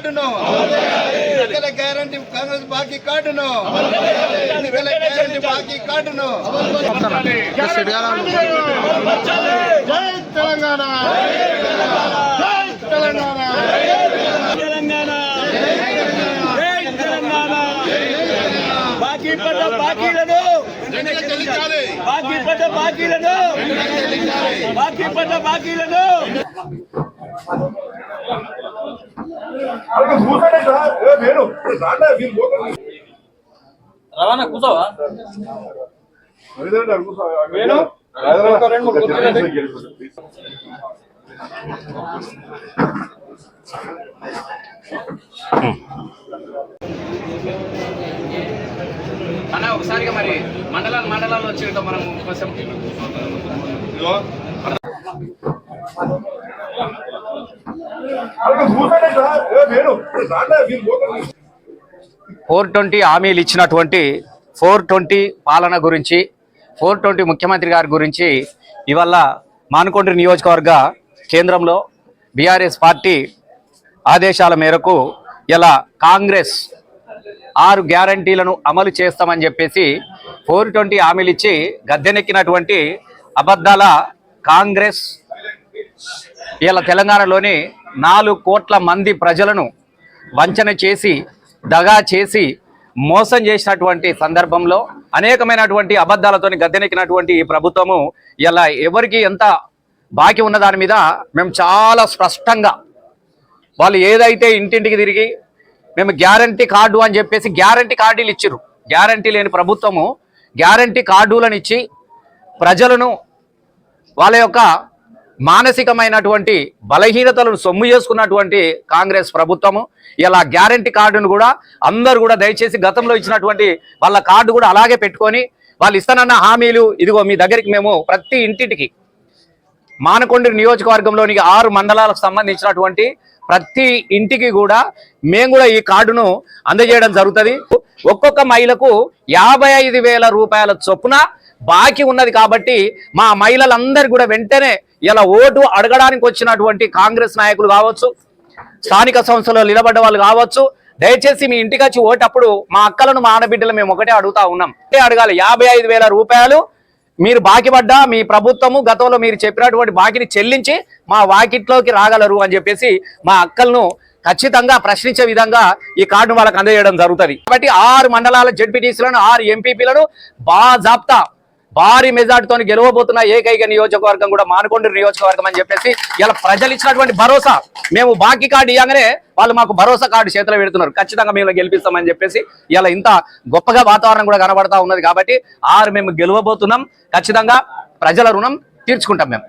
కార్డును ఎన్నికల గ్యారంటీ కాంగ్రెస్ బాకీ కార్డును ఎన్నికల గ్యారంటీ బాకీ కార్డును జై తెలంగాణ జై తెలంగాణ తెలంగాణ జై తెలంగాణ బాకీ పడ్డ బాకీలను బాకీ పడ్డ బాకీలను బాకీ పడ్డ బాకీలను రవాణా గెలిపి. అన్న ఒకసారిగా మరి మండలాలు మండలాలు వచ్చి మనం కొంచెం ఫోర్ ట్వంటీ హామీలు ఇచ్చినటువంటి ఫోర్ ట్వంటీ పాలన గురించి ఫోర్ ట్వంటీ ముఖ్యమంత్రి గారి గురించి ఇవాళ మానకొండ్రి నియోజకవర్గ కేంద్రంలో బీఆర్ఎస్ పార్టీ ఆదేశాల మేరకు ఇలా కాంగ్రెస్ ఆరు గ్యారంటీలను అమలు చేస్తామని చెప్పేసి ఫోర్ ట్వంటీ హామీలు ఇచ్చి గద్దెనెక్కినటువంటి అబద్ధాల కాంగ్రెస్ ఇలా తెలంగాణలోని నాలుగు కోట్ల మంది ప్రజలను వంచన చేసి దగా చేసి మోసం చేసినటువంటి సందర్భంలో అనేకమైనటువంటి అబద్ధాలతో గద్దెనెక్కినటువంటి ఈ ప్రభుత్వము ఇలా ఎవరికి ఎంత బాకీ ఉన్న దాని మీద మేము చాలా స్పష్టంగా వాళ్ళు ఏదైతే ఇంటింటికి తిరిగి మేము గ్యారంటీ కార్డు అని చెప్పేసి గ్యారంటీ కార్డులు ఇచ్చారు గ్యారంటీ లేని ప్రభుత్వము గ్యారంటీ కార్డులను ఇచ్చి ప్రజలను వాళ్ళ యొక్క మానసికమైనటువంటి బలహీనతలను సొమ్ము చేసుకున్నటువంటి కాంగ్రెస్ ప్రభుత్వము. ఇలా గ్యారంటీ కార్డును కూడా అందరు కూడా దయచేసి గతంలో ఇచ్చినటువంటి వాళ్ళ కార్డు కూడా అలాగే పెట్టుకొని వాళ్ళు ఇస్తానన్న హామీలు ఇదిగో మీ దగ్గరికి మేము ప్రతి ఇంటింటికి మానకొండ నియోజకవర్గంలోని ఆరు మండలాలకు సంబంధించినటువంటి ప్రతి ఇంటికి కూడా మేము కూడా ఈ కార్డును అందజేయడం జరుగుతుంది. ఒక్కొక్క మహిళకు యాభై ఐదు వేల రూపాయల చొప్పున బాకీ ఉన్నది కాబట్టి మా మహిళలందరూ కూడా వెంటనే ఇలా ఓటు అడగడానికి వచ్చినటువంటి కాంగ్రెస్ నాయకులు కావచ్చు స్థానిక సంస్థలో నిలబడ్డ వాళ్ళు కావచ్చు దయచేసి మీ ఇంటికి వచ్చి ఓటప్పుడు మా అక్కలను మా ఆడబిడ్డలు మేము ఒకటే అడుగుతా ఉన్నాం. ఒకటే అడగాలి యాభై ఐదు వేల రూపాయలు మీరు బాకీ పడ్డా మీ ప్రభుత్వము గతంలో మీరు చెప్పినటువంటి బాకీని చెల్లించి మా వాకిట్లోకి రాగలరు అని చెప్పేసి మా అక్కలను ఖచ్చితంగా ప్రశ్నించే విధంగా ఈ కార్డును వాళ్ళకి అందజేయడం జరుగుతుంది. కాబట్టి ఆరు మండలాల జడ్పీటీసీలను ఆరు ఎంపీపీలను బాజాప్తా భారీ మెజార్టీతో గెలవబోతున్న ఏకైక నియోజకవర్గం కూడా మానకొండ నియోజకవర్గం అని చెప్పేసి ఇలా ప్రజలు ఇచ్చినటువంటి భరోసా మేము బాకీ కార్డు ఇవ్వగానే వాళ్ళు మాకు భరోసా కార్డు చేతిలో పెడుతున్నారు. ఖచ్చితంగా మేము గెలిపిస్తామని చెప్పేసి ఇలా ఇంత గొప్పగా వాతావరణం కూడా కనబడతా ఉన్నది కాబట్టి ఆరు మేము గెలవబోతున్నాం. ఖచ్చితంగా ప్రజల రుణం తీర్చుకుంటాం మేము.